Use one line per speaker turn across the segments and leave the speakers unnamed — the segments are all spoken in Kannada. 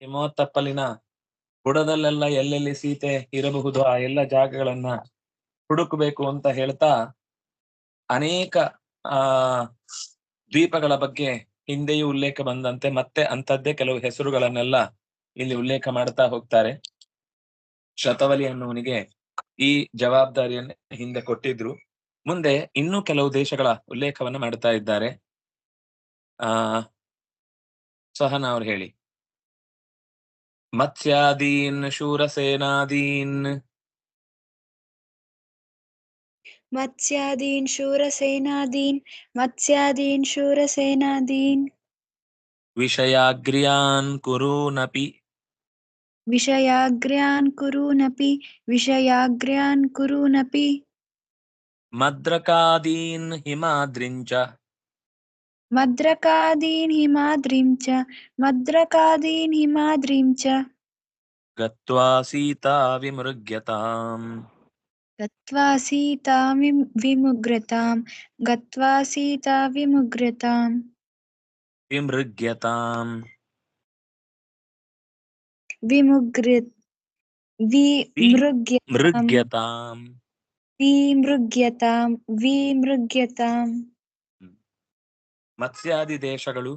ಹಿಮವತ್ತಪ್ಪಲಿನ ಬುಡದಲ್ಲೆಲ್ಲ ಎಲ್ಲೆಲ್ಲಿ ಸೀತೆ ಇರಬಹುದು, ಆ ಎಲ್ಲ ಜಾಗಗಳನ್ನ ಹುಡುಕಬೇಕು ಅಂತ ಹೇಳ್ತಾ ಅನೇಕ, ಆ, ದ್ವೀಪಗಳ ಬಗ್ಗೆ ಹಿಂದೆಯೂ ಉಲ್ಲೇಖ ಬಂದಂತೆ ಮತ್ತೆ ಅಂಥದ್ದೇ ಕೆಲವು ಹೆಸರುಗಳನ್ನೆಲ್ಲ ಇಲ್ಲಿ ಉಲ್ಲೇಖ ಮಾಡ್ತಾ ಹೋಗ್ತಾರೆ. ಶತವಲಿ ಅನ್ನುವನಿಗೆ ಈ ಜವಾಬ್ದಾರಿಯನ್ನು ಹಿಂದೆ ಕೊಟ್ಟಿದ್ರು. ಮುಂದೆ ಇನ್ನೂ ಕೆಲವು ದೇಶಗಳ ಉಲ್ಲೇಖವನ್ನು ಮಾಡ್ತಾ ಇದ್ದಾರೆ. ಆ, ಸಹನ ಅವ್ರು ಹೇಳಿ. मत्स्यादीन शूरसेनादीन।
मत्स्यादीन शूरसेनादीन मत्स्यादीन शूरसेनादीन।
विषयाग्र्यान् कुरुनपि
विषयाग्र्यान् कुरुनपि विषयाग्र्यान् कुरुनपि
मद्रकादीन् हिमाद्रिं च।
मद्रकादीन् हिमाद्रिं च। मद्रकादीन् हिमाद्रिं च।
ಗತ್ವಾ ಸೀತಾ ವಿಮೃಗ್ಯತಾಂ
गत्वा सीता विम्- विमुग्रतां गत्वा सीता विमुग्रताम्
ವಿಮೃಗ್ಯತಾಂ
विमुग्र विमृग्य
ಮೃಗ್ಯತಾಂ
विमृग्यतां विमृग्यताम्
ಮತ್ಸ್ಯಾದಿ ದೇಶಗಳು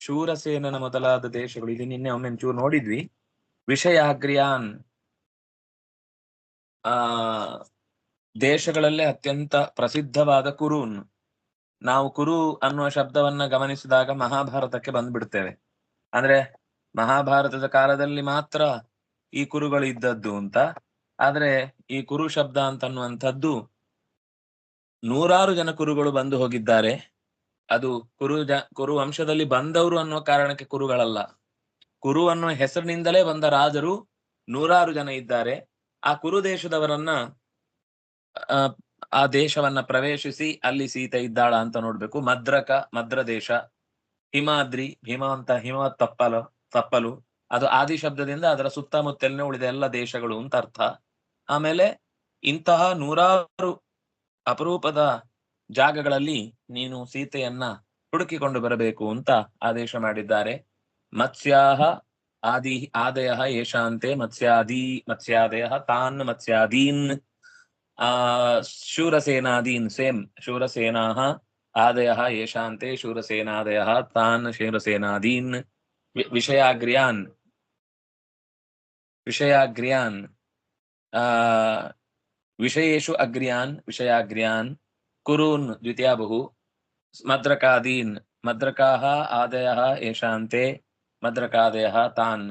ಶೂರಸೇನನ ಮೊದಲಾದ ದೇಶಗಳು ಇದು ನಿನ್ನೆ ಒಮ್ಮೆ ಚೂರು ನೋಡಿದ್ವಿ ವಿಷಯಾಗ್ರ್ಯಾನ್, ಆ, ದೇಶಗಳಲ್ಲೇ ಅತ್ಯಂತ ಪ್ರಸಿದ್ಧವಾದ ಕುರುನ್. ನಾವು ಕುರು ಅನ್ನುವ ಶಬ್ದವನ್ನ ಗಮನಿಸಿದಾಗ ಮಹಾಭಾರತಕ್ಕೆ ಬಂದ್ಬಿಡ್ತೇವೆ. ಅಂದ್ರೆ ಮಹಾಭಾರತದ ಕಾಲದಲ್ಲಿ ಮಾತ್ರ ಈ ಕುರುಗಳು ಇದ್ದದ್ದು ಅಂತ. ಆದ್ರೆ ಈ ಕುರು ಶಬ್ದ ಅಂತ ಅನ್ನುವಂಥದ್ದು ನೂರಾರು ಜನ ಕುರುಗಳು ಬಂದು ಹೋಗಿದ್ದಾರೆ. ಅದು ಕುರು ಜ, ಕುರು ವಂಶದಲ್ಲಿ ಬಂದವರು ಅನ್ನೋ ಕಾರಣಕ್ಕೆ ಕುರುಗಳಲ್ಲ. ಕುರು ಅನ್ನೋ ಹೆಸರಿನಿಂದಲೇ ಬಂದ ರಾಜರು ನೂರಾರು ಜನ ಇದ್ದಾರೆ. ಆ ಕುರು ದೇಶದವರನ್ನ ಆ, ದೇಶವನ್ನ ಪ್ರವೇಶಿಸಿ ಅಲ್ಲಿ ಸೀತೆ ಇದ್ದಾಳ ಅಂತ ನೋಡ್ಬೇಕು. ಮದ್ರಕ ಮದ್ರ ದೇಶ ಹಿಮಾದ್ರಿ ಹಿಮ ಅಂತ ಹಿಮ ತಪ್ಪಲು ತಪ್ಪಲು ಅದು ಆದಿ ಶಬ್ದದಿಂದ ಅದರ ಸುತ್ತಮುತ್ತಲಿನ ಉಳಿದ ಎಲ್ಲ ದೇಶಗಳು ಅಂತ ಅರ್ಥ. ಆಮೇಲೆ ಇಂತಹ ನೂರಾರು ಅಪರೂಪದ ಜಾಗಗಳಲ್ಲಿ ನೀನು ಸೀತೆಯನ್ನ ಹುಡುಕಿಕೊಂಡು ಬರಬೇಕು ಅಂತ ಆದೇಶ ಮಾಡಿದ್ದಾರೆ. मत्स्याः आदि, आदयः येषां ते मत्स्यादी, मत्स्यादयः, तान् मत्स्यादीन् शूरसेनादीन्, सेम्, शूरसेनाः आदयः, येषां ते शूरसेनादयः, तान् शूरसेनादीन् विषयाग्र्यान् विषयाग्र्यान् विषयेषु अग्र्यान्, विषयाग्र्यान्, कुरून् बहु मद्रकादीन्, मद्रकाः आदयः, येषां ಮದ್ರಕಾದಯ ತಾನ್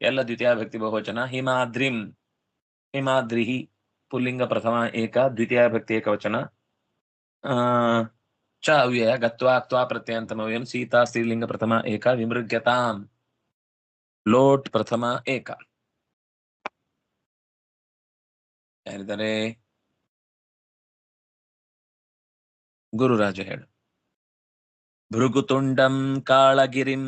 ಎಲ್ಲ ದ್ವಿತೀಯ ಭಕ್ತಿ ಬಹುವಚನ ಹಿಮಾದ್ರಿಂ ಹಿಮಾದ್ರಿಹಿ ಪುಲ್ಲಿಂಗ ಪ್ರಥಮ ಏಕ ದ್ವಿತೀಯ ಭಕ್ತಿ ಏಕವಚನ ಆ ಚ ಅವ್ಯಯ ಗತ್ವಾ ಕ್ತ್ವಾ ಪ್ರತ್ಯಂತಮವ್ಯಂ ಸೀತಾ ಸ್ತ್ರೀಲಿಂಗ ಪ್ರಥಮ ಏಕ ವಿಮೃಗ್ಯತಾಂ ಲೋಟ್ ಪ್ರಥಮ ಏಕ ಯಾರಿದ್ದಾರೆ ಗುರುರಾಜ ಹೇಳು ಭೃಗುತುಂಡಂ ಕಾಳಗಿರಿಂ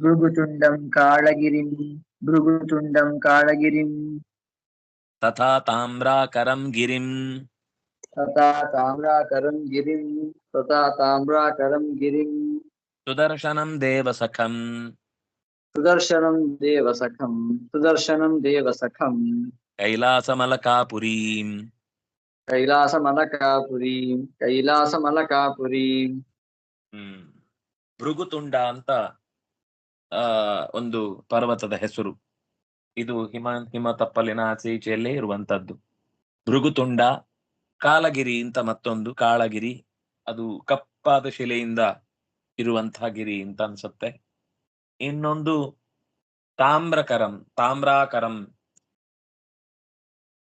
ಭೃಗುತುಂಡಂ ಕಾಳಗಿರಿಂ ಭೃಗುತುಂಡಂ ಕಾಳಗಿರಿಂ
ತಥಾ ತಾಮ್ರಾಕರಂ ಗಿರಿಂ
ತಥಾ ತಾಮ್ರಾಕರಂ ಗಿರಿಂ ತಥಾ ತಾಮ್ರಾಕರಂ ಗಿರಿಂ
ಸುದರ್ಶನಂ ದೇವಸಖಂ
ಸುದರ್ಶನಂ ದೇವಸಖಂ ಸುದರ್ಶನಂ ದೇವಸಖಂ
ಕೈಲಾಸಮಲಕಾಪುರೀಂ
ಕೈಲಾಸಮಲಕಾಪುರೀಂ ಕೈಲಾಸಮಲಕಾಪುರೀಂ
ಹ್ಮ್ ಭೃಗುತುಂಡ ಅಂತ ಆ, ಒಂದು ಪರ್ವತದ ಹೆಸರು. ಇದು ಹಿಮ ಹಿಮ ತಪ್ಪಲಿನ ಆಚೆ ಈಚೆಯಲ್ಲೇ ಇರುವಂತದ್ದು. ಭೃಗುತುಂಡ, ಕಾಲಗಿರಿ ಅಂತ ಮತ್ತೊಂದು ಕಾಳಗಿರಿ. ಅದು ಕಪ್ಪಾದ ಶಿಲೆಯಿಂದ ಇರುವಂತಹ ಗಿರಿ ಅಂತ ಅನ್ಸುತ್ತೆ. ಇನ್ನೊಂದು ತಾಮ್ರಕರಂ, ತಾಮ್ರಾಕರಂ.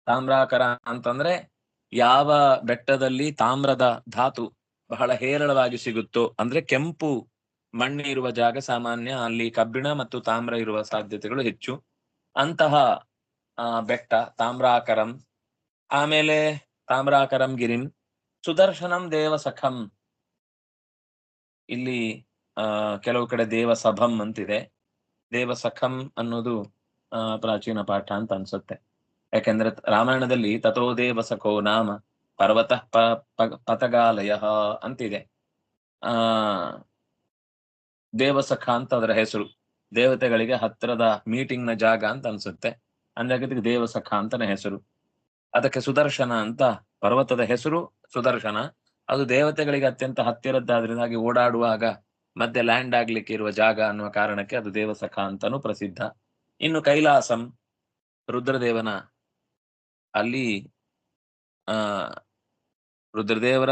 ತಾಮ್ರಾಕರ ಅಂತಂದ್ರೆ ಯಾವ ಬೆಟ್ಟದಲ್ಲಿ ತಾಮ್ರದ ಧಾತು ಬಹಳ ಹೇರಳವಾಗಿ ಸಿಗುತ್ತೋ ಅಂದ್ರೆ ಕೆಂಪು ಮಣ್ಣು ಇರುವ ಜಾಗ ಸಾಮಾನ್ಯ, ಅಲ್ಲಿ ಕಬ್ಬಿಣ ಮತ್ತು ತಾಮ್ರ ಇರುವ ಸಾಧ್ಯತೆಗಳು ಹೆಚ್ಚು. ಅಂತಹ ಬೆಟ್ಟ, ತಾಮ್ರಾಕರಂ, ಆಮೇಲೆ ತಾಮ್ರಾಕರಂ ಗಿರಿಂ ಸುದರ್ಶನಂ ದೇವಸಖಂ. ಇಲ್ಲಿ, ಆ, ಕೆಲವು ಕಡೆ ದೇವಸಭಂ ಅಂತಿದೆ. ದೇವಸಖಂ ಅನ್ನೋದು, ಆ, ಪ್ರಾಚೀನ ಪಾಠ ಅಂತ ಅನ್ಸುತ್ತೆ. ಯಾಕೆಂದ್ರೆ ರಾಮಾಯಣದಲ್ಲಿ ತಥೋ ದೇವಸಖೋ ನಾಮ ಪರ್ವತ ಪತಗಾಲಯ ಅಂತಿದೆ. ಆ ದೇವಸಖ ಅಂತ ಅದರ ಹೆಸರು. ದೇವತೆಗಳಿಗೆ ಹತ್ತಿರದ ಮೀಟಿಂಗ್ನ ಜಾಗ ಅಂತ ಅನ್ಸುತ್ತೆ. ಅಂದಾಗ ದೇವಸಖ ಅಂತಾನೆ ಹೆಸರು. ಅದಕ್ಕೆ ಸುದರ್ಶನ ಅಂತ ಪರ್ವತದ ಹೆಸರು ಸುದರ್ಶನ. ಅದು ದೇವತೆಗಳಿಗೆ ಅತ್ಯಂತ ಹತ್ತಿರದ್ದಾದ್ರಿಂದಾಗಿ ಓಡಾಡುವಾಗ ಮಧ್ಯೆ ಲ್ಯಾಂಡ್ ಆಗ್ಲಿಕ್ಕೆ ಇರುವ ಜಾಗ ಅನ್ನುವ ಕಾರಣಕ್ಕೆ ಅದು ದೇವಸಖ ಅಂತಾನೂ ಪ್ರಸಿದ್ಧ. ಇನ್ನು ಕೈಲಾಸಂ ರುದ್ರದೇವನ ಅಲ್ಲಿ, ಆ, ರುದ್ರದೇವರ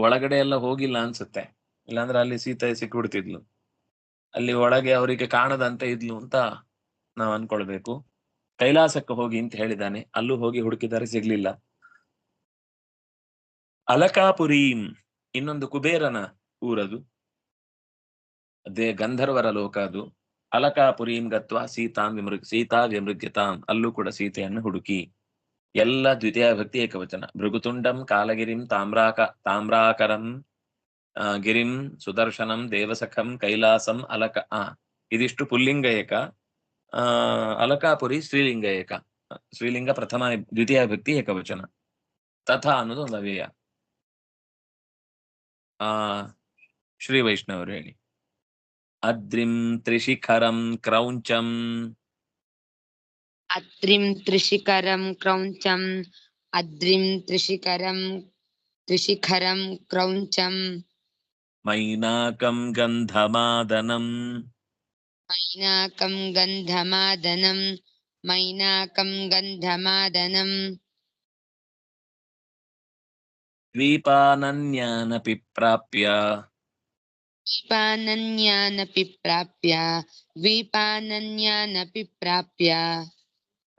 ಒಳಗಡೆ ಎಲ್ಲ ಹೋಗಿಲ್ಲ ಅನ್ಸುತ್ತೆ. ಇಲ್ಲಾಂದ್ರೆ ಅಲ್ಲಿ ಸೀತೆ ಸಿಕ್ಬಿಡ್ತಿದ್ಲು. ಅಲ್ಲಿ ಒಳಗೆ ಅವರಿಗೆ ಕಾಣದಂತೆ ಇದ್ಲು ಅಂತ ನಾವ್ ಅನ್ಕೊಳ್ಬೇಕು. ಕೈಲಾಸಕ್ಕೆ ಹೋಗಿ ಅಂತ ಹೇಳಿದಾನೆ. ಅಲ್ಲೂ ಹೋಗಿ ಹುಡುಕಿದರೆ ಸಿಗ್ಲಿಲ್ಲ. ಅಲಕಾಪುರೀಂ ಇನ್ನೊಂದು ಕುಬೇರನ ಊರದು. ಅದೇ ಗಂಧರ್ವರ ಲೋಕ ಅದು. ಅಲಕಾಪುರೀಂ ಗತ್ವ ಸೀತಾಂ ವಿಮೃಗ್, ಸೀತಾ ವಿಮೃಗ್ಯತಾಂ. ಅಲ್ಲೂ ಕೂಡ ಸೀತೆಯನ್ನು ಹುಡುಕಿ. ಎಲ್ಲ ದ್ವಿತೀಯ ಭಕ್ತಿ ಏಕವಚನ ಭೃಗುತುಂಡಂ ಕಾಲಗಿರಿಂ ತಾಮ್ರಾಕ ತಾಮ್ರಾಕರಂ ಆ, ಗಿರಿಂ ಸುದರ್ಶನಂ ದೇವಸಖಂ ಕೈಲಾಸಂ ಅಲಕ ಆ ಇದಿಷ್ಟು ಪುಲ್ಲಿಂಗ ಏಕ ಆ ಅಲಕಾಪುರಿ ಸ್ತ್ರೀಲಿಂಗ ಏಕ ಸ್ತ್ರೀಲಿಂಗ ಪ್ರಥಮ ದ್ವಿತೀಯ ಭಕ್ತಿ ಏಕವಚನ ತಥಾ ಅನ್ನೋದು ಒಂದು ಅವ್ಯಯ ಆ ಶ್ರೀ ವೈಷ್ಣವರು ಹೇಳಿ ಅದ್ರಿಂ ತ್ರಿಶಿಖರಂ ಕ್ರೌಂಚಂ
अत्रिम त्रिशिखरं क्रौञ्चम् अद्रिम त्रिशिखरं त्रिशिखरं क्रौञ्चम्। मैनाकं गंधमादनम मैनाकं गंधमादनम
मैनाकं गंधमादनम
द्वीपानन्यानपि प्राप्य। द्वीपानन्यानपि प्राप्य।
द्वीपानन्यानपि प्राप्य।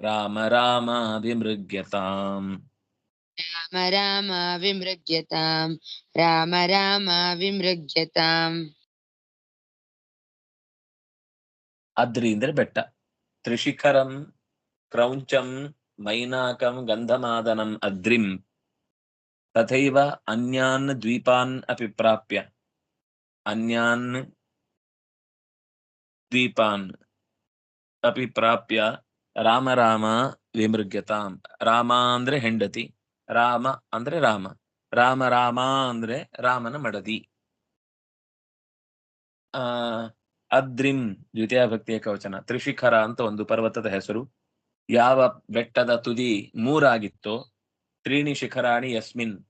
राम रामाभिमृग्यताम् राम रामाभिमृग्यताम् राम
रामाभिमृग्यताम् अद्रीन्द्र बेट्ट त्रिशिखरं क्रौञ्चं मैनाकं गन्धमादनम् अद्रिं तथैव अन्यान् द्वीपान् अपि प्राप्य अन्यान् द्वीपान् अपि प्राप्य ರಾಮ ರಾಮ ವಿಮೃಗ್ಯತಾಂ. ರಾಮ ಅಂದ್ರೆ ಹೆಂಡತಿ, ರಾಮ ಅಂದ್ರೆ ರಾಮ ರಾಮ ರಾಮ ಅಂದ್ರೆ ರಾಮನ ಮಡದಿ. ಆ, ಅದ್ರಿಂ ದ್ವಿತೀಯ ಭಕ್ತಿಯ ಕವಚನ, ತ್ರಿಶಿಖರ ಅಂತ ಒಂದು ಪರ್ವತದ ಹೆಸರು. ಯಾವ ಬೆಟ್ಟದ ತುದಿ ಮೂರಾಗಿತ್ತೋ, ತ್ರೀಣಿ ಶಿಖರಾಣಿ ಯಸ್ಮಿನ್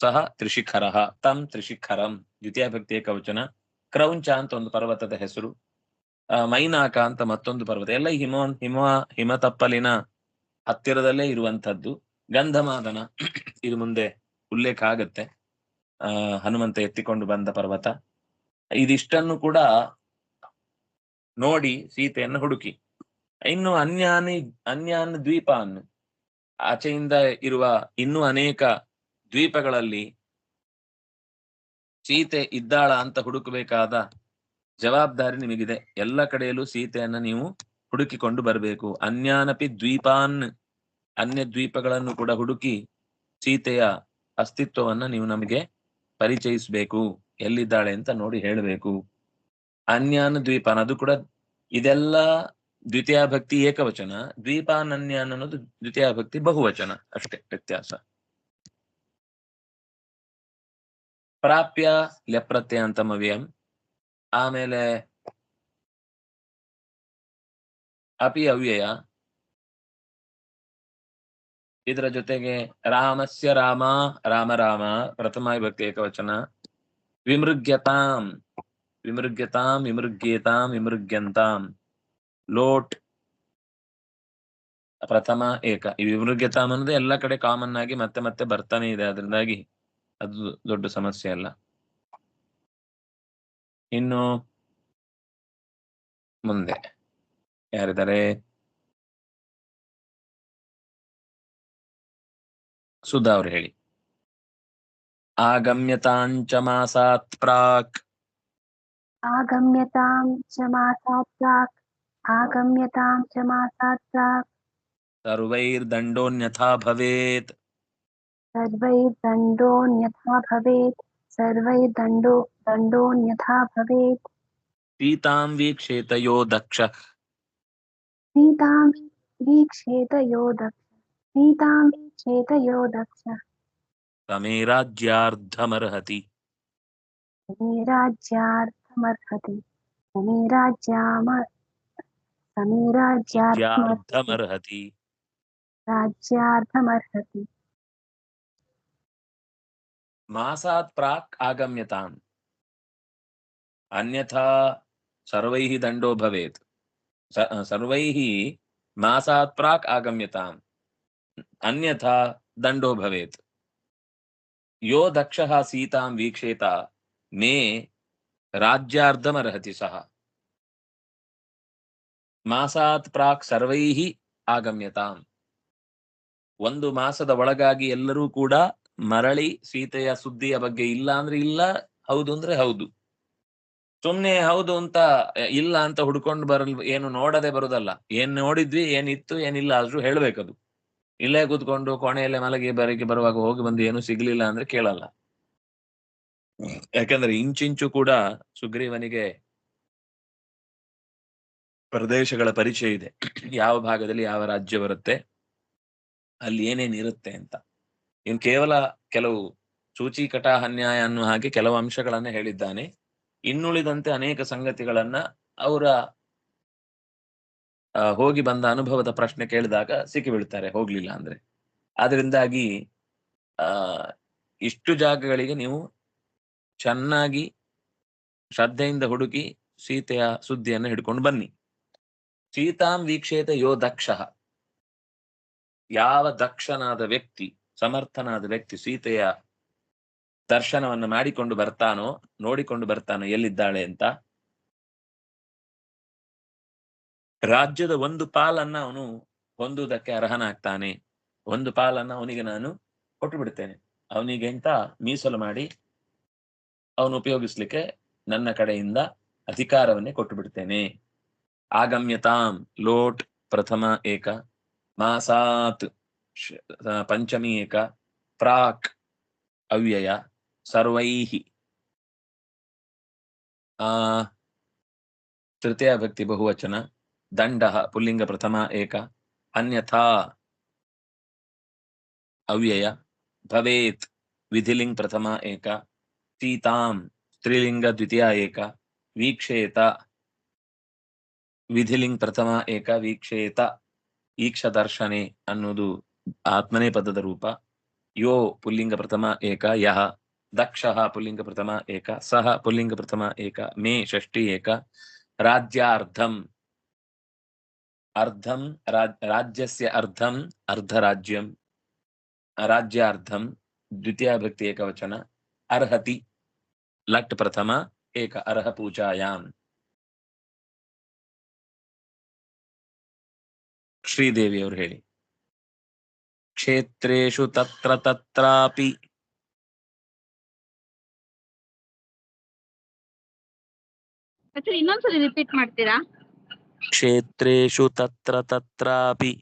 ಸಹ ತ್ರಿಶಿಖರ ತಂ ತ್ರಿಶಿಖರಂ, ದ್ವಿತೀಯ ಭಕ್ತಿಯ ಕವಚನ, ಕ್ರೌಂಚ ಅಂತ ಒಂದು ಪರ್ವತದ ಹೆಸರು. ಮೈನಾಕ ಅಂತ ಮತ್ತೊಂದು ಪರ್ವತ. ಎಲ್ಲ ಹಿಮ ಹಿಮ, ಹಿಮತಪ್ಪಲಿನ ಹತ್ತಿರದಲ್ಲೇ ಇರುವಂತದ್ದು ಗಂಧಮಾದನ ಇದು ಮುಂದೆ ಉಲ್ಲೇಖ ಆಗತ್ತೆ ಆ, ಹನುಮಂತ ಎತ್ತಿಕೊಂಡು ಬಂದ ಪರ್ವತ. ಇದಿಷ್ಟನ್ನು ಕೂಡ ನೋಡಿ ಸೀತೆಯನ್ನು ಹುಡುಕಿ. ಇನ್ನು ಅನ್ಯಾನಿ, ಅನ್ಯಾನ್ ದ್ವೀಪಾನ್ ಆಚೆಯಿಂದ ಇರುವ ಇನ್ನು ಅನೇಕ ದ್ವೀಪಗಳಲ್ಲಿ ಸೀತೆ ಇದ್ದಾಳ ಅಂತ ಹುಡುಕಬೇಕಾದ ಜವಾಬ್ದಾರಿ ನಿಮಗಿದೆ. ಎಲ್ಲ ಕಡೆಯಲ್ಲೂ ಸೀತೆಯನ್ನ ನೀವು ಹುಡುಕಿಕೊಂಡು ಬರಬೇಕು. ಅನ್ಯಾನಪಿ ದ್ವೀಪಾನ್, ಅನ್ಯ ದ್ವೀಪಗಳನ್ನು ಕೂಡ ಹುಡುಕಿ ಸೀತೆಯ ಅಸ್ತಿತ್ವವನ್ನ ನೀವು ನಮಗೆ ಪರಿಚಯಿಸಬೇಕು. ಎಲ್ಲಿದ್ದಾಳೆ ಅಂತ ನೋಡಿ ಹೇಳಬೇಕು. ಅನ್ಯಾನ ದ್ವೀಪಾನ್ ಅದು ಕೂಡ ಇದೆಲ್ಲ ದ್ವಿತೀಯ ಭಕ್ತಿ ಏಕವಚನ. ದ್ವೀಪಾನ್ ಅನ್ಯಾನ್ ಅನ್ನೋದು ದ್ವಿತೀಯ ಭಕ್ತಿ ಬಹುವಚನ ಅಷ್ಟೇ ವ್ಯತ್ಯಾಸ. ಪ್ರಾಪ್ಯ ಲೆಪ್ರತ್ಯ ಅಂತ ಮವ್ಯಂ. ಆಮೇಲೆ ಅಪಿ ಅವ್ಯಯ. ಇದರ ಜೊತೆಗೆ ರಾಮಸ್ಯ ರಾಮ ರಾಮ ರಾಮ, ಪ್ರಥಮ ವಿಭಕ್ತಿ ಏಕವಚನ. ವಿಮೃಗ್ಯತಾಂ ವಿಮೃಗ್ಯತಾಂ, ವಿಮೃಗ್ಯೇತಾಂ, ವಿಮೃಗ್ಯಂತಾಂ. ಲೋಟ್, ಪ್ರಥಮ ಏಕ. ಈ ವಿಮೃಗ್ಯತಾಂ ಅನ್ನೋದು ಎಲ್ಲ ಕಡೆ ಕಾಮನ್ ಆಗಿ ಮತ್ತೆ ಮತ್ತೆ ಬರ್ತಾನೆ ಇದೆ. ಅದರಿಂದಾಗಿ ಅದು ದೊಡ್ಡ ಸಮಸ್ಯೆ ಅಲ್ಲ. ಇನ್ನು ಮುಂದೆ ಯಾರಿದ್ದಾರೆ? ಸುಧಾ ಅವ್ರು ಹೇಳಿ. ಆಗಮ್ಯತಾಂಚ ಮಾಸಾತ್ ಪ್ರಾಕ್.
ಆಗಮ್ಯತಾಂ ಮಾಸಾತ್ ಪ್ರಾಕ್. ಆಗಮ್ಯತಾಂ ಮಾಸಾತ್ ಪ್ರಾಕ್.
ಸರ್ವೈರ್ದಂಡೋನ್ಯಥಾ ಭವೇತ್.
ಸರ್ವೈರ್ದಂಡೋನ್ಯಥಾ ಭವೇತ್. सर्वैर्दण्डो दण्डोऽन्यथा भवेत्।
सीतां वीक्षेत दक्ष।
सीतां वीक्षेत दक्ष। सीतां वीक्षेत दक्ष।
तमे
राज्यार्धमर्हति तमे राज्यार्थमर्हति। तमे राज्याम
तमे
राज्यार्थमर्हति।
राज्यार्थमर्हति। ಮಾಸಾತ್ ಪ್ರಾಕ್ ಆಗಮ್ಯತಾಂ ಅನ್ಯಥಾ ಸರ್ವೈಹಿ ದಂಡೋ ಭವೇತ್ ಸರ್ವೈಹಿ ಮಾಸಾತ್ ಪ್ರಾಕ್ ಆಗಮ್ಯತಾಂ ಅನ್ಯಥಾ ದಂಡೋ ಭವೇತ್ ಯೋ ದಕ್ಷ ಸೀತಾಂ ವೀಕ್ಷೇತ ಮೇ ರಾಜ್ಯಾರ್ಧಮರ್ಹತಿ ಸಹ ಮಾಸಾತ್ ಪ್ರಾಕ್ ಸರ್ವೈಹಿ ಆಗಮ್ಯತಾಂ ಒಂದು ಮಾಸದ ಒಳಗಾಗಿ ಎಲ್ಲರೂ ಕೂಡ ಮರಳಿ ಸೀತೆಯ ಸುದ್ದಿಯ ಬಗ್ಗೆ ಇಲ್ಲ ಅಂದ್ರೆ ಇಲ್ಲ, ಹೌದು ಅಂದ್ರೆ ಹೌದು. ಸುಮ್ನೆ ಹೌದು ಅಂತ, ಇಲ್ಲ ಅಂತ ಹುಡ್ಕೊಂಡು ಬರಲ್, ಏನು ನೋಡದೆ ಬರುದಲ್ಲ. ಏನ್ ನೋಡಿದ್ವಿ ಏನಿತ್ತು ಏನಿಲ್ಲ ಆದ್ರೂ ಹೇಳ್ಬೇಕದು. ಇಲ್ಲೇ ಕೂತ್ಕೊಂಡು ಕೋಣೆಯಲ್ಲೇ ಮಲಗಿ ಬರಕ್ಕೆ ಬರುವಾಗ ಹೋಗಿ ಬಂದು ಏನು ಸಿಗ್ಲಿಲ್ಲ ಅಂದ್ರೆ ಕೇಳಲ್ಲ. ಯಾಕಂದ್ರೆ ಇಂಚಿಂಚು ಕೂಡ ಸುಗ್ರೀವನಿಗೆ ಪ್ರದೇಶಗಳ ಪರಿಚಯ ಇದೆ. ಯಾವ ಭಾಗದಲ್ಲಿ ಯಾವ ರಾಜ್ಯ ಬರುತ್ತೆ, ಅಲ್ಲಿ ಏನೇನಿರುತ್ತೆ ಅಂತ. ಇನ್ ಕೇವಲ ಕೆಲವು ಸೂಚಿಕಟ ಅನ್ಯಾಯ ಅನ್ನುವ ಹಾಗೆ ಕೆಲವು ಅಂಶಗಳನ್ನ ಹೇಳಿದ್ದಾನೆ. ಇನ್ನುಳಿದಂತೆ ಅನೇಕ ಸಂಗತಿಗಳನ್ನ ಅವರ ಹೋಗಿ ಬಂದ ಅನುಭವದ ಪ್ರಶ್ನೆ ಕೇಳಿದಾಗ ಸಿಕ್ಕಿ ಬೀಳ್ತಾರೆ, ಹೋಗ್ಲಿಲ್ಲ ಅಂದ್ರೆ. ಆದ್ರಿಂದಾಗಿ, ಆ, ಇಷ್ಟು ಜಾಗಗಳಿಗೆ ನೀವು ಚೆನ್ನಾಗಿ ಶ್ರದ್ಧೆಯಿಂದ ಹುಡುಕಿ ಸೀತೆಯ ಸುದ್ದಿಯನ್ನು ಹಿಡ್ಕೊಂಡು ಬನ್ನಿ. ಸೀತಾಂ ವೀಕ್ಷೇತ ಯೋ ದಕ್ಷ. ಯಾವ ದಕ್ಷನಾದ ವ್ಯಕ್ತಿ ಸಮರ್ಥನಾದ ವ್ಯಕ್ತಿ ಸೀತೆಯ ದರ್ಶನವನ್ನು ಮಾಡಿಕೊಂಡು ಬರ್ತಾನೋ, ನೋಡಿಕೊಂಡು ಬರ್ತಾನೋ ಎಲ್ಲಿದ್ದಾಳೆ ಅಂತ? ರಾಜ್ಯದ ಒಂದು ಪಾಲನ್ನ ಅವನು ಹೊಂದುವುದಕ್ಕೆ ಅರ್ಹನಾಗ್ತಾನೆ. ಒಂದು ಪಾಲನ್ನ ಅವನಿಗೆ ನಾನು ಕೊಟ್ಟು ಬಿಡ್ತೇನೆ ಅವನಿಗೆ ಅಂತ ಮೀಸಲು ಮಾಡಿ ಅವನು ಉಪಯೋಗಿಸ್ಲಿಕ್ಕೆ ನನ್ನ ಕಡೆಯಿಂದ ಅಧಿಕಾರವನ್ನೇ ಕೊಟ್ಟು ಬಿಡ್ತೇನೆ ಆಗಮ್ಯತಾಂ ಲೋಟ್ ಪ್ರಥಮ ಏಕ ಮಾಸಾತ್. ಪಂಚಮಿ ಏಕ ಪ್ರಾಕ್, ಅವ್ಯಯ, ಸರ್ವೈಹಿ. ಆ, ತೃತೀಯ ಭಕ್ತಿ ಬಹುವಚನ, ದಂಡ, ಪುಲ್ಲಿಂಗ ಪ್ರಥಮ ಏಕ, ಅನ್ಯಥಾ, ಅವ್ಯಯ, ಭವೇತ್, ವಿಧಿಲಿಂಗ್ ಪ್ರಥಮ ಏಕ, ಸೀತಾಂ, ಸ್ತ್ರೀಲಿಂಗ ದ್ವಿತೀಯ ಏಕ, ವೀಕ್ಷೇತ, ವಿಧಿಲಿಂಗ್ ಪ್ರಥಮ ಏಕ, ವೀಕ್ಷೇತ ಈಕ್ಷ ದರ್ಶನೆ ಅನ್ನೋದು ಆತ್ಮನೇ ಪದದ ರೂಪ ಯೋ ಪುಲ್ಲಿಂಗ ಪ್ರಥಮ ಏಕ ಯಹ ದಕ್ಷ ಪುಲ್ಲಿಂಗ ಪ್ರಥಮ ಏಕ ಸಹ ಪುಲ್ಲಿಂಗ ಪ್ರಥಮ ಏಕ ಮೇ ಷಷ್ಠಿ ಏಕ ರಾಜ್ಯಾರ್ಧಂ ಅರ್ಧಂ ರಾಜ್- ರಾಜ್ಯಸ್ಯ ಅರ್ಧಂ ಅರ್ಧರಾಜ್ಯಂ ರಾಜ್ಯಾರ್ಧಂ ದ್ವಿತೀಯ ಭಕ್ತಿ ಏಕವಚನ ಅರ್ಹತಿ ಲಟ್ ಪ್ರಥಮ ಏಕ ಅರ್ಹ ಪೂಜಾಯಾಮ್ ಶ್ರೀದೇವಿಯವರು ಹೇಳಿ। ಕ್ಷೇತ್ರೇಷು ತತ್ರ ತತ್ರಾಪಿ
ಇನ್ನೊಂದ್ಸರಿ ರಿಪೀಟ್ ಮಾಡ್ತೀರಾ?
ಕ್ಷೇತ್ರೇಷು ತತ್ರ ತತ್ರಾಪಿ.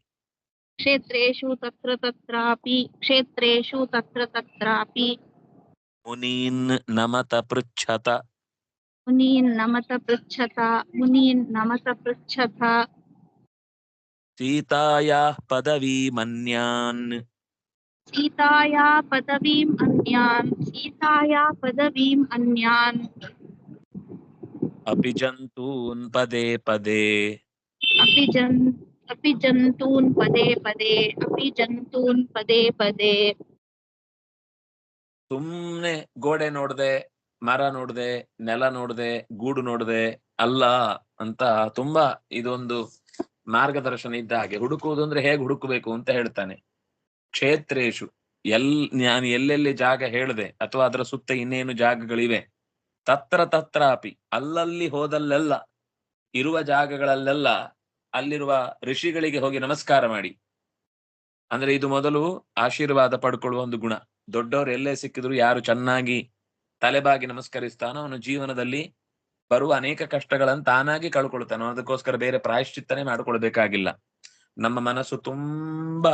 ಕ್ಷೇತ್ರೇಷು ತತ್ರ ತತ್ರಾಪಿ ಕ್ಷೇತ್ರೇಷು ತತ್ರ ತತ್ರಾಪಿ.
ಮುನೀನ್ ನಮತ ಪೃಚ್ಛತ.
ಮುನೀನ್ ನಮತ ಪೃಚ್ಛತ ಮುನೀನ್ ನಮತ ಪೃಚ್ಛತ.
ಸೀತಾಯಾ ಪದವೀಮನ್ಯಾನ್
ಸೀತಾಯಾ ಪದವೀಂ ಅನ್ಯಾನ್ ಸೀತಾಯಾ ಪದವೀಂ ಅನ್ಯಾನ್
ಅಪಿ ಜಂತೂನ್ ಪದೇ ಪದೇ
ಅಪಿ ಜನ್ ಅಪಿ ಜಂತೂನ್ ಪದೇ ಪದೇ ಅಪಿ ಜಂತೂನ್ ಪದೇ ಪದೇ
ಸುಮ್ನೆ ಗೋಡೆ ನೋಡ್ದೆ ಮರ ನೋಡ್ದೆ ನೆಲ ನೋಡ್ದೆ ಗೂಡು ನೋಡ್ದೆ ಅಲ್ಲ ಅಂತ ತುಂಬಾ ಇದೊಂದು ಮಾರ್ಗದರ್ಶನ ಇದ್ದ ಹಾಗೆ ಹುಡುಕುವುದು ಅಂದ್ರೆ ಹೇಗೆ ಹುಡುಕಬೇಕು ಅಂತ ಹೇಳ್ತಾನೆ. ಕ್ಷೇತ್ರೇಶು, ಎಲ್, ನಾನು ಎಲ್ಲೆಲ್ಲಿ ಜಾಗ ಹೇಳ್ದೆ ಅಥವಾ ಅದರ ಸುತ್ತ ಇನ್ನೇನು ಜಾಗಗಳಿವೆ? ತತ್ರ ತತ್ರಾಪಿ, ಅಲ್ಲಲ್ಲಿ ಹೋದಲ್ಲೆಲ್ಲ, ಇರುವ ಜಾಗಗಳಲ್ಲೆಲ್ಲ ಅಲ್ಲಿರುವ ಋಷಿಗಳಿಗೆ ಹೋಗಿ ನಮಸ್ಕಾರ ಮಾಡಿ. ಅಂದ್ರೆ ಇದು ಮೊದಲು ಆಶೀರ್ವಾದ ಪಡ್ಕೊಳ್ಳುವ ಒಂದು ಗುಣ. ದೊಡ್ಡವರು ಎಲ್ಲೇ ಸಿಕ್ಕಿದ್ರು ಯಾರು ಚೆನ್ನಾಗಿ ತಲೆಬಾಗಿ ನಮಸ್ಕರಿಸ್ತಾನೋ ಅವನು ಜೀವನದಲ್ಲಿ ಬರುವ ಅನೇಕ ಕಷ್ಟಗಳನ್ನು ತಾನಾಗಿ ಕಳ್ಕೊಳ್ತಾನೋ, ಅದಕ್ಕೋಸ್ಕರ ಬೇರೆ ಪ್ರಾಯಶ್ಚಿತ್ತನೆ ಮಾಡ್ಕೊಳ್ಬೇಕಾಗಿಲ್ಲ. ನಮ್ಮ ಮನಸ್ಸು ತುಂಬಾ,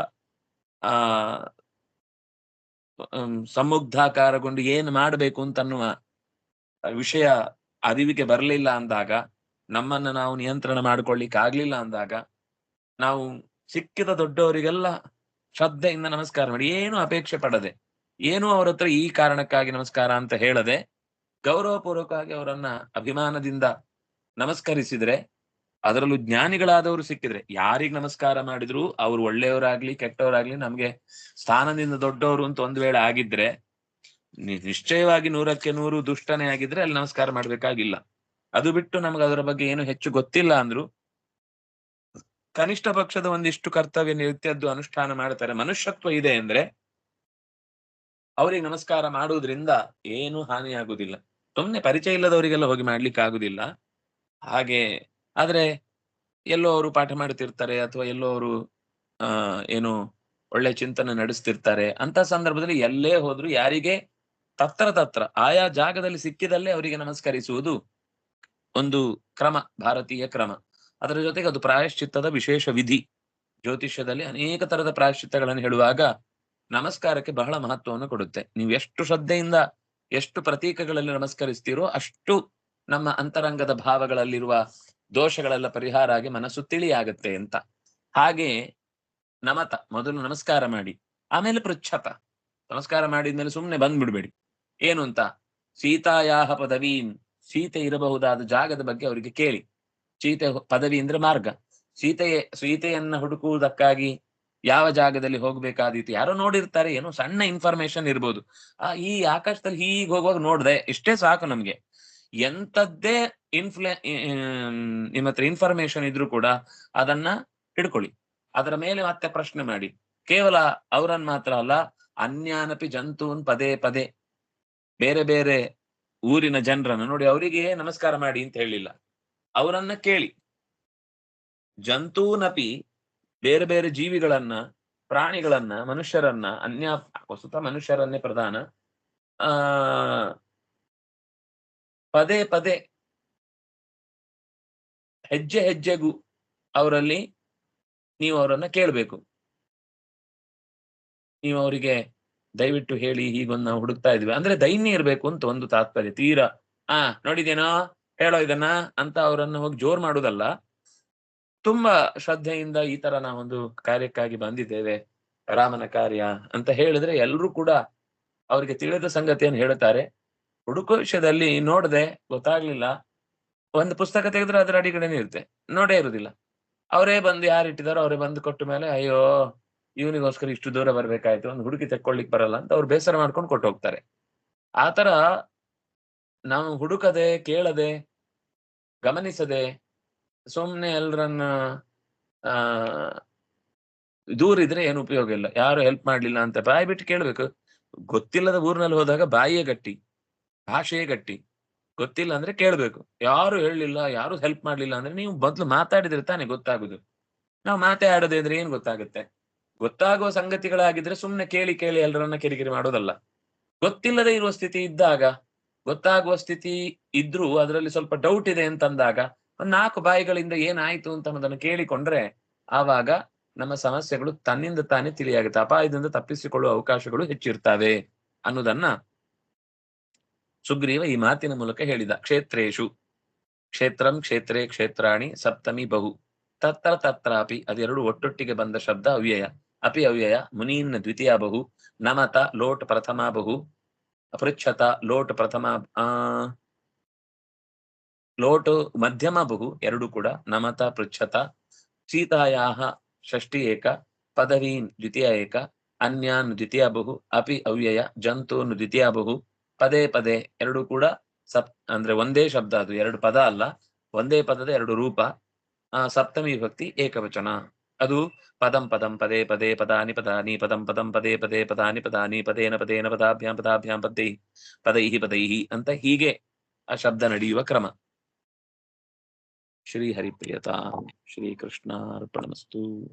ಆ ಸಮುಗ್ಧಾಕಾರಗೊಂಡು ಏನು ಮಾಡಬೇಕು ಅಂತನ್ನುವ ವಿಷಯ ಅರಿವಿಗೆ ಬರಲಿಲ್ಲ ಅಂದಾಗ, ನಮ್ಮನ್ನ ನಾವು ನಿಯಂತ್ರಣ ಮಾಡ್ಕೊಳ್ಲಿಕ್ಕೆ ಆಗ್ಲಿಲ್ಲ ಅಂದಾಗ, ನಾವು ಸಿಕ್ಕಿದ ದೊಡ್ಡವರಿಗೆಲ್ಲ ಶ್ರದ್ಧೆಯಿಂದ ನಮಸ್ಕಾರ ಮಾಡಿ, ಏನು ಅಪೇಕ್ಷೆ ಪಡದೆ, ಏನು ಅವ್ರ ಈ ಕಾರಣಕ್ಕಾಗಿ ನಮಸ್ಕಾರ ಅಂತ ಹೇಳದೆ ಗೌರವಪೂರ್ವಕವಾಗಿ ಅವರನ್ನ ಅಭಿಮಾನದಿಂದ ನಮಸ್ಕರಿಸಿದ್ರೆ, ಅದರಲ್ಲೂ ಜ್ಞಾನಿಗಳಾದವರು ಸಿಕ್ಕಿದ್ರೆ, ಯಾರಿಗ್ ನಮಸ್ಕಾರ ಮಾಡಿದ್ರು, ಅವ್ರು ಒಳ್ಳೆಯವರಾಗ್ಲಿ, ಕೆಟ್ಟವರಾಗ್ಲಿ, ನಮ್ಗೆ ಸ್ಥಾನದಿಂದ ದೊಡ್ಡವರು ಅಂತ ಒಂದ್ ವೇಳೆ ಆಗಿದ್ರೆ ನಿಶ್ಚಯವಾಗಿ ನೂರಕ್ಕೆ ನೂರು ದುಷ್ಟನೇ ಆಗಿದ್ರೆ ಅಲ್ಲಿ ನಮಸ್ಕಾರ ಮಾಡ್ಬೇಕಾಗಿಲ್ಲ. ಅದು ಬಿಟ್ಟು ನಮ್ಗೆ ಅದರ ಬಗ್ಗೆ ಏನು ಹೆಚ್ಚು ಗೊತ್ತಿಲ್ಲ ಅಂದ್ರು, ಕನಿಷ್ಠ ಪಕ್ಷದ ಒಂದಿಷ್ಟು ಕರ್ತವ್ಯ ನಿತ್ಯದ್ದು ಅನುಷ್ಠಾನ ಮಾಡ್ತಾರೆ. ಮನುಷ್ಯತ್ವ ಇದೆ ಅಂದ್ರೆ, ಅವರಿಗೆ ನಮಸ್ಕಾರ ಮಾಡುವುದರಿಂದ ಏನು ಹಾನಿಯಾಗುವುದಿಲ್ಲ ಸುಮ್ನೆ ಪರಿಚಯ ಇಲ್ಲದವರಿಗೆಲ್ಲ ಹೋಗಿ ಮಾಡ್ಲಿಕ್ಕೆ ಆಗುದಿಲ್ಲ ಹಾಗೆ ಆದ್ರೆ ಎಲ್ಲೋ ಅವರು ಪಾಠ ಮಾಡುತ್ತಿರ್ತಾರೆ ಅಥವಾ ಎಲ್ಲೋ ಅವರು, ಆ, ಏನು ಒಳ್ಳೆ ಚಿಂತನೆ ನಡೆಸ್ತಿರ್ತಾರೆ. ಅಂತ ಸಂದರ್ಭದಲ್ಲಿ ಎಲ್ಲೇ ಹೋದ್ರು ಯಾರಿಗೆ ತತ್ರ ತತ್ರ, ಆಯಾ ಜಾಗದಲ್ಲಿ ಸಿಕ್ಕಿದಲ್ಲೇ ಅವರಿಗೆ ನಮಸ್ಕರಿಸುವುದು ಒಂದು ಕ್ರಮ, ಭಾರತೀಯ ಕ್ರಮ. ಅದರ ಜೊತೆಗೆ ಅದು ಪ್ರಾಯಶ್ಚಿತ್ತದ ವಿಶೇಷ ವಿಧಿ. ಜ್ಯೋತಿಷ್ಯದಲ್ಲಿ ಅನೇಕ ತರದ ಪ್ರಾಯಶ್ಚಿತ್ತಗಳನ್ನು ಹೇಳುವಾಗ ನಮಸ್ಕಾರಕ್ಕೆ ಬಹಳ ಮಹತ್ವವನ್ನು ಕೊಡುತ್ತೆ. ನೀವು ಎಷ್ಟು ಶ್ರದ್ಧೆಯಿಂದ ಎಷ್ಟು ಪ್ರತೀಕಗಳಲ್ಲಿ ನಮಸ್ಕರಿಸ್ತೀರೋ ಅಷ್ಟು ನಮ್ಮ ಅಂತರಂಗದ ಭಾವಗಳಲ್ಲಿರುವ ದೋಷಗಳೆಲ್ಲ ಪರಿಹಾರ ಆಗಿ ಮನಸ್ಸು ತಿಳಿಯಾಗತ್ತೆ ಅಂತ. ಹಾಗೆ ನಮತ, ಮೊದಲು ನಮಸ್ಕಾರ ಮಾಡಿ, ಆಮೇಲೆ ಪೃಚ್ಛತ. ನಮಸ್ಕಾರ ಮಾಡಿದ್ಮೇಲೆ ಸುಮ್ಮನೆ ಬಂದ್ಬಿಡ್ಬೇಡಿ. ಏನು ಅಂತ? ಸೀತಾಯಾಹ ಪದವೀನ್, ಸೀತೆ ಇರಬಹುದಾದ ಜಾಗದ ಬಗ್ಗೆ ಅವರಿಗೆ ಕೇಳಿ. ಸೀತೆ ಪದವಿ ಅಂದ್ರೆ ಮಾರ್ಗ. ಸೀತೆಯ, ಸೀತೆಯನ್ನ ಹುಡುಕುವುದಕ್ಕಾಗಿ ಯಾವ ಜಾಗದಲ್ಲಿ ಹೋಗ್ಬೇಕಾದೀತು ಯಾರೋ ನೋಡಿರ್ತಾರೆ, ಏನೋ ಸಣ್ಣ ಇನ್ಫಾರ್ಮೇಶನ್ ಇರ್ಬೋದು. ಆ, ಈ ಆಕಾಶದಲ್ಲಿ ಹೀಗೆ ಹೋಗುವಾಗ ನೋಡ್ದೆ, ಇಷ್ಟೇ ಸಾಕು ನಮ್ಗೆ. ಎಂತದ್ದೇ ಇನ್ಫ್ಲೇ ನಿಮ್ಮ ಹತ್ರ ಇನ್ಫಾರ್ಮೇಶನ್ ಇದ್ರೂ ಕೂಡ ಅದನ್ನ ಹಿಡ್ಕೊಳ್ಳಿ. ಅದರ ಮೇಲೆ ಮತ್ತೆ ಪ್ರಶ್ನೆ ಮಾಡಿ. ಕೇವಲ ಅವರನ್ನ ಮಾತ್ರ ಅಲ್ಲ, ಅನ್ಯಾನಪಿ ಜಂತೂನ್ ಪದೇ ಪದೇ ಬೇರೆ ಬೇರೆ ಊರಿನ ಜನರನ್ನು ನೋಡಿ ಅವರಿಗೆ ನಮಸ್ಕಾರ ಮಾಡಿ ಅಂತ ಹೇಳಿಲ್ಲ. ಅವರನ್ನ ಕೇಳಿ. ಜಂತೂನಪಿ ಬೇರೆ ಬೇರೆ ಜೀವಿಗಳನ್ನ, ಪ್ರಾಣಿಗಳನ್ನ, ಮನುಷ್ಯರನ್ನ ಅನ್ಯ ವಸ್ತುತ ಮನುಷ್ಯರನ್ನೇ ಪ್ರಧಾನ, ಆ, ಪದೇ ಪದೇ ಹೆಜ್ಜೆ ಹೆಜ್ಜೆಗೂ ಅವರಲ್ಲಿ ನೀವು ಅವರನ್ನ ಕೇಳಬೇಕು. ನೀವು ಅವರಿಗೆ ದಯವಿಟ್ಟು ಹೇಳಿ ಹೀಗೊಂದು ನಾವು ಹುಡುಕ್ತಾ ಇದ್ವಿ. ಅಂದ್ರೆ ದೈನ್ಯ ಇರ್ಬೇಕು ಅಂತ ಒಂದು ತಾತ್ಪರ್ಯ, ತೀರಾ. ಆ, ನೋಡಿದೇನೋ? ಹೇಳೋ ಇದನ್ನ? ಅಂತ ಅವರನ್ನ ಹೋಗಿ ಜೋರ್ ಮಾಡುದಲ್ಲ. ತುಂಬಾ ಶ್ರದ್ಧೆಯಿಂದ ಈ ತರ ನಾವೊಂದು ಕಾರ್ಯಕ್ಕಾಗಿ ಬಂದಿದ್ದೇವೆ, ರಾಮನ ಕಾರ್ಯ ಅಂತ ಹೇಳಿದ್ರೆ ಎಲ್ರೂ ಕೂಡ ಅವರಿಗೆ ತಿಳಿದ ಸಂಗತಿಯನ್ನು ಹೇಳ್ತಾರೆ ಹುಡುಕೋ ವಿಷಯದಲ್ಲಿ ನೋಡದೆ ಗೊತ್ತಾಗ್ಲಿಲ್ಲ. ಒಂದು ಪುಸ್ತಕ ತೆಗೆದ್ರೆ ಅದರ ಅಡಿಗಡೆನೆ ಇರುತ್ತೆ, ನೋಡೇ ಇರುದಿಲ್ಲ ಅವರೇ ಬಂದು ಯಾರು ಇಟ್ಟಿದಾರೋ ಅವರೇ ಬಂದು ಕೊಟ್ಟ ಮೇಲೆ, ಅಯ್ಯೋ, ಇವನಿಗೋಸ್ಕರ ಇಷ್ಟು ದೂರ ಬರ್ಬೇಕಾಯ್ತು, ಒಂದು ಹುಡುಕಿ ತೆಕ್ಕೊಳ್ಳಿಕ್ ಬರಲ್ಲ ಅಂತ ಅವ್ರು ಬೇಸರ ಮಾಡ್ಕೊಂಡು ಕೊಟ್ಟು ಹೋಗ್ತಾರೆ. ಆತರ ನಾವು ಹುಡುಕದೆ, ಕೇಳದೆ, ಗಮನಿಸದೆ ಸುಮ್ನೆ ಎಲ್ರನ್ನ, ಆ, ದೂರಿದ್ರೆ ಏನು ಉಪಯೋಗ ಇಲ್ಲ. ಯಾರು ಹೆಲ್ಪ್ ಮಾಡ್ಲಿಲ್ಲ ಅಂತ ಬಾಯಿ ಬಿಟ್ಟು ಕೇಳ್ಬೇಕು. ಗೊತ್ತಿಲ್ಲದ ಊರ್ನಲ್ಲಿ ಹೋದಾಗ ಬಾಯಿಯೇ ಗಟ್ಟಿ, ಭಾಷೆಯೇ ಗಟ್ಟಿ. ಗೊತ್ತಿಲ್ಲ ಅಂದ್ರೆ ಕೇಳ್ಬೇಕು. ಯಾರು ಹೇಳಲಿಲ್ಲ, ಯಾರು ಹೆಲ್ಪ್ ಮಾಡ್ಲಿಲ್ಲ ಅಂದ್ರೆ ನೀವು ಮೊದ್ಲು ಮಾತಾಡಿದ್ರೆ ತಾನೇ ಗೊತ್ತಾಗುದು. ನಾವು ಮಾತಾಡದೆ ಅಂದ್ರೆ ಏನ್ ಗೊತ್ತಾಗುತ್ತೆ? ಗೊತ್ತಾಗುವ ಸಂಗತಿಗಳಾಗಿದ್ರೆ ಸುಮ್ನೆ ಕೇಳಿ ಕೇಳಿ ಎಲ್ಲರನ್ನ ಕಿರಿಕಿರಿ ಮಾಡೋದಲ್ಲ. ಗೊತ್ತಿಲ್ಲದೆ ಇರುವ ಸ್ಥಿತಿ ಇದ್ದಾಗ, ಗೊತ್ತಾಗುವ ಸ್ಥಿತಿ ಇದ್ರೂ ಅದರಲ್ಲಿ ಸ್ವಲ್ಪ ಡೌಟ್ ಇದೆ ಅಂತಂದಾಗ ನಾಲ್ಕು ಬಾಯಿಗಳಿಂದ ಏನಾಯ್ತು ಅಂತ ಅನ್ನೋದನ್ನು ಕೇಳಿಕೊಂಡ್ರೆ ಆವಾಗ ನಮ್ಮ ಸಮಸ್ಯೆಗಳು ತನ್ನಿಂದ ತಾನೇ ತಿಳಿಯಾಗುತ್ತೆ. ಅಪಾಯದಿಂದ ತಪ್ಪಿಸಿಕೊಳ್ಳುವ ಅವಕಾಶಗಳು ಹೆಚ್ಚಿರ್ತವೆ ಅನ್ನೋದನ್ನ ಸುಗ್ರೀವ ಈ ಮಾತಿನ ಮೂಲಕ ಹೇಳಿದ. ಕ್ಷೇತ್ರೇಶು. ಕ್ಷೇತ್ರಂ ಕ್ಷೇತ್ರೇ ಕ್ಷೇತ್ರಾಣಿ ಸಪ್ತಮಿ ಬಹು. ತತ್ರ ತತ್ರಾಪಿ ಅದೆರಡು ಒಟ್ಟೊಟ್ಟಿಗೆ ಬಂದ ಶಬ್ದ ಅವ್ಯಯ. ಅಪಿ ಅವ್ಯಯ ಮುನೀನ್ ದ್ವಿತೀಯ ಬಹು. ನಮತ, ಲೋಟ್ ಪ್ರಥಮ ಬಹು. ಪೃಚ್ಛತ ಲೋಟ್ ಪ್ರಥಮ, ಆ. ಲೋಟ್ ಮಧ್ಯಮ ಬಹು ಎರಡು ಕೂಡ ನಮತ ಪೃಚ್ಛತ ಸೀತಾಯ ಷಷ್ಠಿ ಏಕ ಪದವೀನ್ ದ್ವಿತೀಯ ಏಕ ಅನ್ಯಾನ್ ದ್ವಿತೀಯ ಬಹು ಅಪಿ ಅವ್ಯಯ ಜಂತೂನ್ ದ್ವಿತೀಯ ಬಹು ಪದೇ ಪದೇ ಎರಡು ಕೂಡ ಸಪ್, ಅಂದ್ರೆ ಒಂದೇ ಶಬ್ದ ಅದು, ಎರಡು ಪದ ಅಲ್ಲ, ಒಂದೇ ಪದದ ಎರಡು ರೂಪ, ಆ, ಸಪ್ತಮಿ ವಿಭಕ್ತಿ ಏಕವಚನ. ಅದು ಪದಂ ಪದಂ ಪದೇ ಪದೇ ಪದಾನಿ ಪದಾನಿ, ಪದಂ ಪದಂ ಪದೇ ಪದೇ ಪದಾನಿ ಪದಾನಿ, ಪದೇನ ಪದೇನ ಪದಾಭ್ಯಾಂ ಪದಾಭ್ಯಾಂ ಪದೈ ಪದೈಹಿ ಪದೈಹಿ ಅಂತ ಹೀಗೆ ಆ ಶಬ್ದ ನಡೆಯುವ ಕ್ರಮ. श्री हरिप्रियता श्री कृष्णार्पणमस्तु।